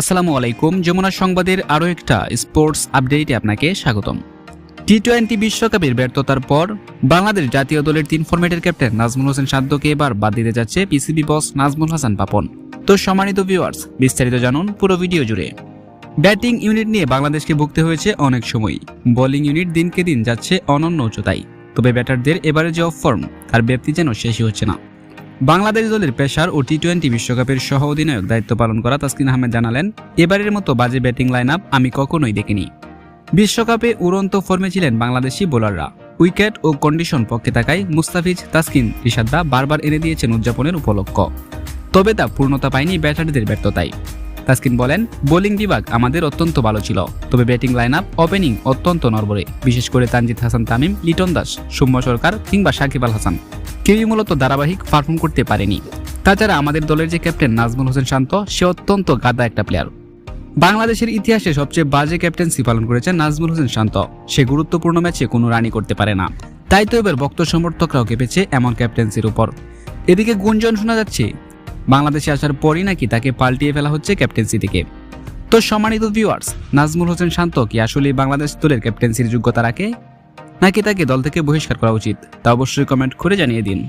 আসসালামু আলাইকুম। যমুনা সংবাদের আরও একটা স্পোর্টস আপডেটে আপনাকে স্বাগতম। টি টোয়েন্টি বিশ্বকাপের ব্যর্থতার পর বাংলাদেশ জাতীয় দলের তিন ফরম্যাটের ক্যাপ্টেন নাজমুল হোসেন শান্তকে এবার বাদ দিতে যাচ্ছে পিসিবি বস নাজমুল হাসান পাপন। তো সম্মানিত ভিউয়ার্স বিস্তারিত জানুন পুরো ভিডিও জুড়ে। ব্যাটিং ইউনিট নিয়ে বাংলাদেশকে ভুগতে হয়েছে অনেক সময় বোলিং ইউনিট দিনকে দিন যাচ্ছে অনন্য উচ্চতায়। তবে ব্যাটারদের এবারে যে অফ ফর্ম, তার ব্যাপ্তি যেন শেষই হচ্ছে না। বাংলাদেশ দলের পেশার ও টি টোয়েন্টি বিশ্বকাপের সহ অধিনায়ক দায়িত্ব পালন করা তাসকিন আহমেদ জানালেন, এবারের মতো বাজে ব্যাটিং লাইন আপ আমি কখনোই দেখিনি। বিশ্বকাপে উড়ন্ত ফর্মে ছিলেন বাংলাদেশি বোলাররা। উইকেট ও কন্ডিশন পক্ষে থাকায় মুস্তাফিজ, তাসকিন রিশাদা বারবার এনে দিয়েছেন উদযাপনের উপলক্ষ। তবে তা পূর্ণতা পায়নি ব্যাটারদের ব্যর্থতায়। তাসকিন বলেন, বোলিং বিভাগ আমাদের অত্যন্ত ভালো ছিল। তবে ব্যাটিং লাইন আপ ওপেনিং অত্যন্ত নরবরে বিশেষ করে তানজিদ হাসান তামিম, লিটন দাস, সৌম্য সরকার কিংবা সাকিব আল হাসান। কেউই মূলত ধারাবাহিক পারফর্ম করতে পারেনি। তাছাড়া আমাদের দলের যে ক্যাপ্টেন নাজমুল হোসেন শান্ত, সে অত্যন্ত গাদা একটা প্লেয়ার বাংলাদেশের ইতিহাসে সবচেয়ে বাজে ক্যাপ্টেন্সি পালন করেছেন নাজমুল হোসেন শান্ত। সে গুরুত্বপূর্ণ ম্যাচে কোনো রানই করতে পারে না। তাই তো এবার ভক্ত সমর্থকরাও কেঁপেছে এমন ক্যাপ্টেন্সির উপর। এদিকে গুঞ্জন শোনা যাচ্ছে, বাংলাদেশে আসার পরই নাকি তাকে পাল্টিয়ে ফেলা হচ্ছে ক্যাপ্টেন্সি থেকে। তো সম্মানিত ভিউয়ার্স নাজমুল হোসেন শান্ত কি আসলে বাংলাদেশ দলের ক্যাপ্টেন্সির যোগ্যতা রাখে? নাকি তাকে দল থেকে বহিষ্কার করা উচিত তা অবশ্যই কমেন্ট করে জানিয়ে দিন।